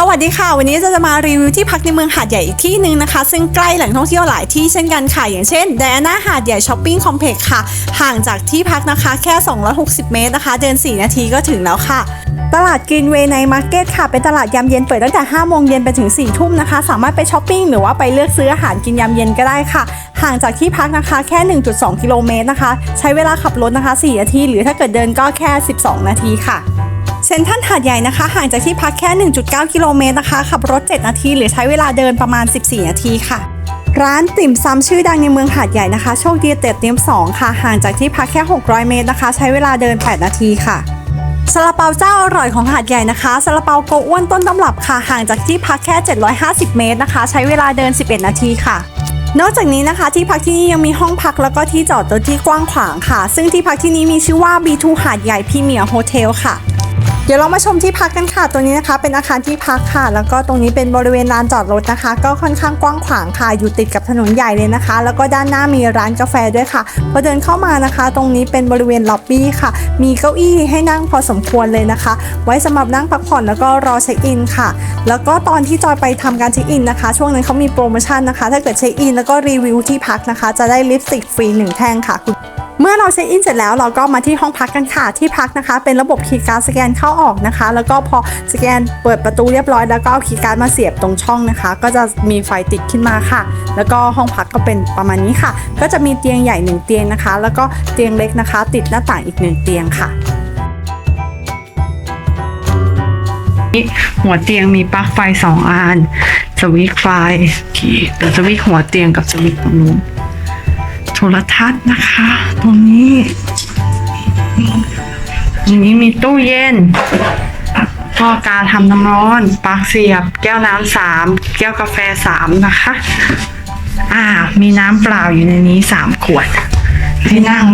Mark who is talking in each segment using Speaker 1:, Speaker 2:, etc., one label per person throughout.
Speaker 1: สวัสดีค่ะ วันนี้จะมารีวิวที่พักในเมืองหาดใหญ่อีกที่หนึ่งนะคะ ซึ่งใกล้แหล่งท่องเที่ยวหลายที่เช่นกันค่ะ อย่างเช่นแดน่าหาดใหญ่ช้อปปิ้งคอมเพล็กซ์ค่ะ ห่างจากที่พักนะคะแค่ 260 เมตรนะคะ เดิน 4 นาทีก็ถึงแล้วค่ะ ตลาดกรีนเวย์ในมาร์เก็ตค่ะ เป็นตลาดยามเย็นเปิดตั้งแต่ 5 โมงเย็นไปถึง 4 ทุ่มนะคะ สามารถไปช้อปปิ้งหรือว่าไปเลือกซื้ออาหารกินยามเย็นก็ได้ค่ะ ห่างจากที่พักนะคะแค่ 1.2 กิโลเมตรนะคะ ใช้เวลาขับรถนะคะ 4 นาที หรือถ้าเกิดเดินก็แค่ 12 นาทีค่ะ เซ็นทรัลหาดใหญ่นะคะ ห่างจากที่พักแค่ 1.9 กิโลเมตรนะคะ ขับรถ 7 นาที หรือใช้เวลาเดินประมาณ 14 นาทีค่ะ ร้านติ่มซำชื่อดังในเมืองหาดใหญ่นะคะ โชคดีเต็ดเตียม2 ค่ะ ห่างจากที่พักแค่ 600 เมตรนะคะ ใช้เวลาเดิน 8 นาทีค่ะซาลาเปาเจ้าอร่อยของหาดใหญ่นะคะซาลาเปาโกอ้วนต้นตำรับค่ะ ห่างจากที่พักแค่ 750 เมตรนะคะ ใช้เวลาเดิน 11 นาทีค่ะ นอกจากนี้นะคะ ที่พักที่นี่ยังมีห้องพักแล้วก็ที่จอดรถที่กว้างขวางค่ะ ซึ่งที่พักที่นี้มีชื่อว่า B2 หาดใหญ่พรีเมียร์โฮเทลค่ะ เดี๋ยวเรามาชมที่พักกันค่ะ ตัวนี้นะคะ เป็นอาคารที่พักค่ะ แล้วก็ตรงนี้เป็นบริเวณลานจอดรถนะคะ ก็ค่อนข้างกว้างขวางค่ะ อยู่ติดกับถนนใหญ่เลยนะคะ แล้วก็ด้านหน้ามีร้านกาแฟด้วยค่ะ พอเดินเข้ามานะคะ ตรงนี้เป็นบริเวณล็อบบี้ค่ะ มีเก้าอี้ให้นั่งพอสมควรเลยนะคะ ไว้สำหรับนั่งพักผ่อนแล้วก็รอเช็คอินค่ะ แล้วก็ตอนที่จอยไปทำการเช็คอินนะคะ ช่วงนั้นเขามีโปรโมชั่นนะคะ ถ้าเกิดเช็คอินแล้วก็รีวิวที่พักนะคะ จะได้ลิปสติกฟรีหนึ่งแท่งค่ะคุณเมื่อเราเช็คอินเสร็จแล้วเราก็มาที่ห้องพักกันค่ะ ที่พักนะคะ เป็นระบบคีย์การ์ดสแกนเข้าออกนะคะ แล้วก็พอสแกนเปิดประตูเรียบร้อยแล้วก็เอาคีย์การ์ดมาเสียบตรงช่องนะคะ ก็จะมีไฟติดขึ้นมาค่ะ แล้วก็ห้องพักก็เป็นประมาณนี้ค่ะ ก็จะมีเตียงใหญ่หนึ่งเตียงนะคะ แล้วก็เตียงเล็กนะคะ ติดหน้าต่างอีกหนึ่งเตียงค่ะ
Speaker 2: หัวเตียงมีปลั๊กไฟสองอันสวิตไฟเดี๋ยวสวิตหัวเตียงกับสวิตตรงนู้นโทรทัศน์นะคะ ตรงนี้ ตรงนี้มีตู้เย็นก็การทำน้ำร้อนปลั๊กเสียบ แก้วน้ำสามแก้วกาแฟสามนะคะ อ่า มีน้ำเปล่าอยู่ในนี้สามขวดให้นั่ง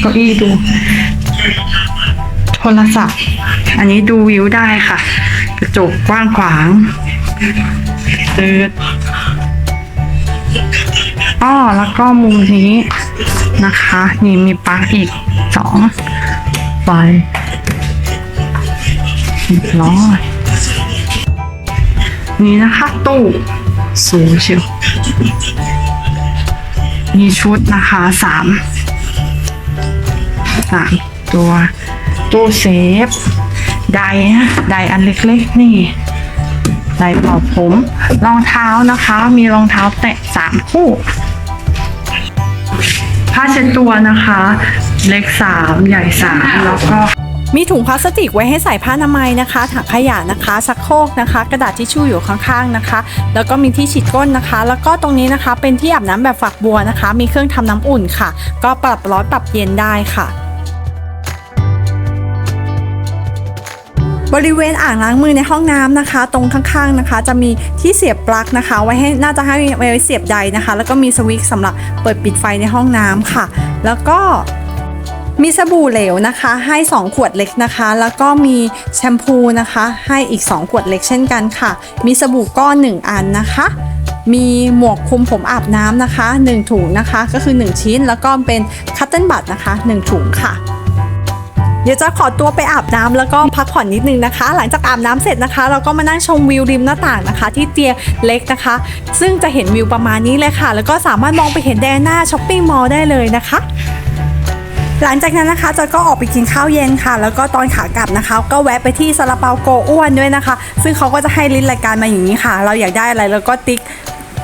Speaker 2: เก้าอี้ดู โทรศัพท์ อันนี้ดูวิวได้ค่ะ กระจกกว้างขวางตืดอ้อแล้วก็มุมนี้นะคะ นี่มีปลั๊กอีกสอง ไฟเรียบร้อยนี่นะคะตู้สูงเชียวมีชุดนะคะสามสามตัวตู้เซฟไดนะไดอันเล็กๆ นี่ไดเป่าผมรองเท้านะคะ มีรองเท้าแตะสามคู่ ผ้าเช็ดตัวนะคะ เล็กสามใหญ่สามแล้วก็
Speaker 1: มีถุงพลาสติกไว้ให้ใส่ผ้าอนามัยนะคะ ถังขยะนะคะชักโครกนะคะ กระดาษทิชชู่อยู่ข้างๆนะคะ แล้วก็มีที่ฉีดก้นนะคะ แล้วก็ตรงนี้นะคะเป็นที่อาบน้ำแบบฝักบัวนะคะ มีเครื่องทำน้ำอุ่นค่ะ ก็ปรับร้อนปรับเย็นได้ค่ะ บริเวณอ่างล้างมือในห้องน้ำนะคะ ตรงข้างๆนะคะ จะมีที่เสียบปลั๊กนะคะ ไว้ให้น่าจะให้ไว้เสียบใดนะคะ แล้วก็มีสวิตช์สำหรับเปิดปิดไฟในห้องน้ำค่ะ แล้วก็มีสบู่เหลวนะคะ ให้ 2 ขวดเล็กนะคะ แล้วก็มีแชมพูนะคะ ให้อีก 2 ขวดเล็กเช่นกันค่ะ มีสบู่ก้อน 1 อันนะคะ มีหมวกคลุมผมอาบน้ำนะคะ 1 ถุงนะคะ ก็คือ 1 ชิ้น แล้วก็เป็นคัตเติ้ลบัตนะคะ 1 ถุงค่ะ เดี๋ยวจะขอตัวไปอาบน้ำแล้วก็พักผ่อนนิดนึงนะคะ หลังจากอาบน้ำเสร็จนะคะ เราก็มานั่งชมวิวริมหน้าต่างนะคะ ที่เตียงเล็กนะคะ ซึ่งจะเห็นวิวประมาณนี้เลยค่ะ แล้วก็สามารถมองไปเห็นแดนหน้าช้อปปิ้งมอลล์ได้เลยนะคะหลังจากนั้นนะคะจอยก็ออกไปกินข้าวเย็นค่ะ แล้วก็ตอนขากลับนะคะ ก็แวะไปที่ซาลาเปาโกอ้วนด้วยนะคะ ซึ่งเขาก็จะให้ลิสต์รายการมาอย่างนี้ค่ะ เราอยากได้อะไรแล้วก็ติ๊ก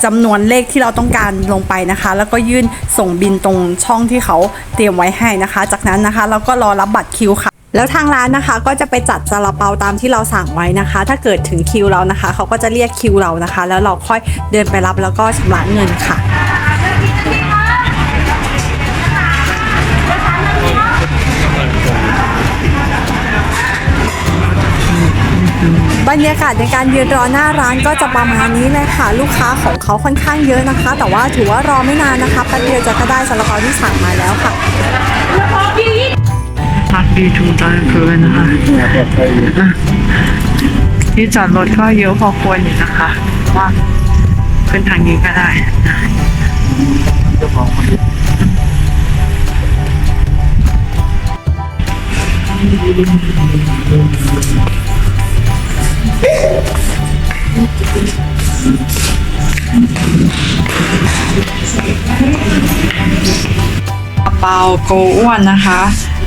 Speaker 1: จำนวนเลขที่เราต้องการลงไปนะคะ แล้วก็ยื่นส่งบินตรงช่องที่เขาเตรียมไว้ให้นะคะ จากนั้นนะคะเราก็รอรับบัตรคิวค่ะแล้วทางร้านนะคะก็จะไปจัดซาลาเปาตามที่เราสั่งไว้นะคะ ถ้าเกิดถึงคิวเรานะคะ เขาก็จะเรียกคิวเรานะคะ แล้วเราค่อยเดินไปรับแล้วก็ชำระเงินค่ะ บรรยากาศในการยืนรอหน้าร้านก็จะประมาณนี้เลยค่ะ ลูกค้าของเขาค่อนข้างเยอะนะคะ แต่ว่าถือว่ารอไม่นานนะคะแป๊บเดียวจะก็ได้ซาลาเปาที่สั่งมาแล้วค่ะ
Speaker 2: พักดีถูกตอนกลางคืนนะคะอะที่จอดรถก็เยอะพอควรอยู่นะคะว่าขึ้นทางนี้ก็ได้นะ เปาโกอ้วนนะคะ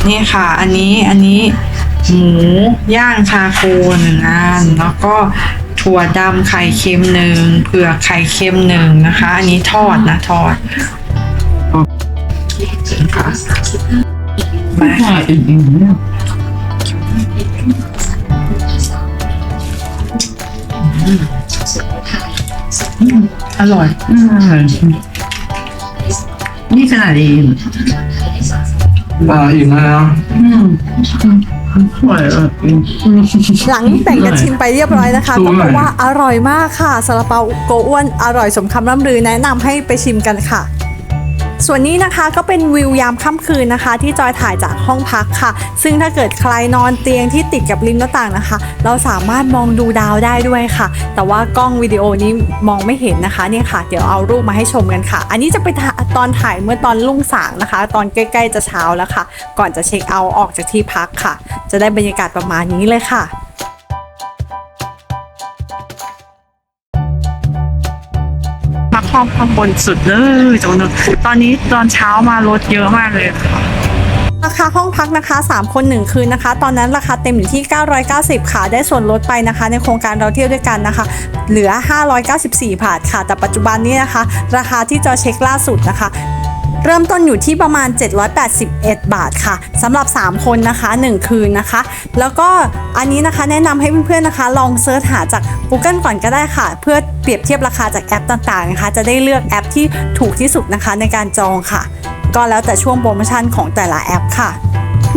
Speaker 2: นี่ค่ะ อันนี้อันนี้หมูย่างชาโคหนึ่งอันแล้วก็ถั่วดำไข่เค็มหนึ่งเผือกไข่เค็มหนึ่งนะคะ อันนี้ทอดนะทอดมา
Speaker 3: อ่าอิ่มๆเนี่ยอร่อยอืมอร่อยนี่ขนาดอิ่ม
Speaker 4: อ่าอิ่มแล้วนะ
Speaker 3: อืมอร่อยอะอืม
Speaker 1: หลังแบ่งกันชิมไปเรียบร้อยนะคะ
Speaker 4: ดู
Speaker 1: ก็
Speaker 4: ห
Speaker 1: บ
Speaker 4: น่
Speaker 1: อ
Speaker 4: อย
Speaker 1: กว่าอร่อยมากค่ะซาลาเปาโกอ้วนอร่อยสมคำร่ำลือแนะนำให้ไปชิมกันค่ะ ส่วนนี้นะคะก็เป็นวิวยามค่ำคืนนะคะ ที่จอยถ่ายจากห้องพักค่ะ ซึ่งถ้าเกิดใครนอนเตียงที่ติดกับริมหน้าต่างนะคะ เราสามารถมองดูดาวได้ด้วยค่ะ แต่ว่ากล้องวิดีโอนี้มองไม่เห็นนะคะเนี่ยค่ะ เดี๋ยวเอารูปมาให้ชมกันค่ะ อันนี้จะไปตอนถ่ายเมื่อตอนรุ่งสางนะคะ ตอนใกล้ๆจะเช้าแล้วค่ะ ก่อนจะเช็คเอาท์ออกจากที่พักค่ะ จะได้บรรยากาศประมาณนี้เลยค่ะ
Speaker 2: มาครอบข้างบนสุดเลยจงนึกตอนนี้ตอนเช้ามารถเยอะมากเลยค่ะ
Speaker 1: ราคาห้องพักนะคะ 3 คน 1 คืนนะคะ ตอนนั้นราคาเต็มอยู่ที่ 990 ค่ะ ได้ส่วนลดไปนะคะ ในโครงการเราเที่ยวด้วยกันนะคะ เหลือ 594 บาทค่ะ แต่ปัจจุบันนี้นะคะ ราคาที่จอเช็คล่าสุดนะคะ เริ่มต้นอยู่ที่ประมาณ 781 บาทค่ะสำหรับ 3 คนนะคะ 1 คืนนะคะ แล้วก็อันนี้นะคะแนะนำให้เพื่อนๆนะคะ ลองเซิร์ชหาจาก Google ก่อนก็ได้ค่ะ เพื่อเปรียบเทียบราคาจากแอปต่างๆนะคะ จะได้เลือกแอปที่ถูกที่สุดนะคะในการจองค่ะ ก็แล้วแต่ช่วงโปรโมชั่นของแต่ละแอปค่ะ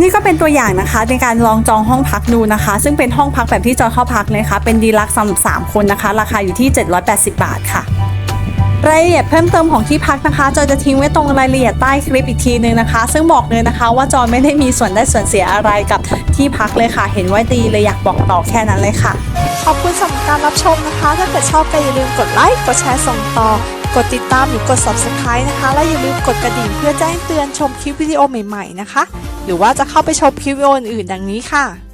Speaker 1: นี่ก็เป็นตัวอย่างนะคะในการลองจองห้องพักดูนะคะ ซึ่งเป็นห้องพักแบบที่จอยเข้าพักเลยค่ะเป็นดีลักซ์สำหรับ3คนนะคะ ราคาอยู่ที่ 780 บาทค่ะ รายละเอียดเพิ่มเติมของที่พักนะคะ จอยจะทิ้งไว้ตรงรายละเอียดใต้คลิปอีกทีนึงนะคะ ซึ่งบอกเลยนะคะ ว่าจอยไม่ได้มีส่วนได้ส่วนเสียอะไรกับที่พักเลยค่ะ เห็นว่าดีเลยอยากบอกต่อแค่นั้นเลยค่ะ ขอบคุณสำหรับการรับชมนะคะ ถ้าเกิดชอบก็อย่าลืมกดไลค์กดแชร์ส่งต่อ กดติดตามหรือกด subscribe นะคะ และอย่าลืมกดกระดิ่งเพื่อแจ้งเตือนชมคลิปวิดีโอใหม่ๆนะคะ หรือว่าจะเข้าไปชมคลิปวิดีโออื่นๆดังนี้ค่ะ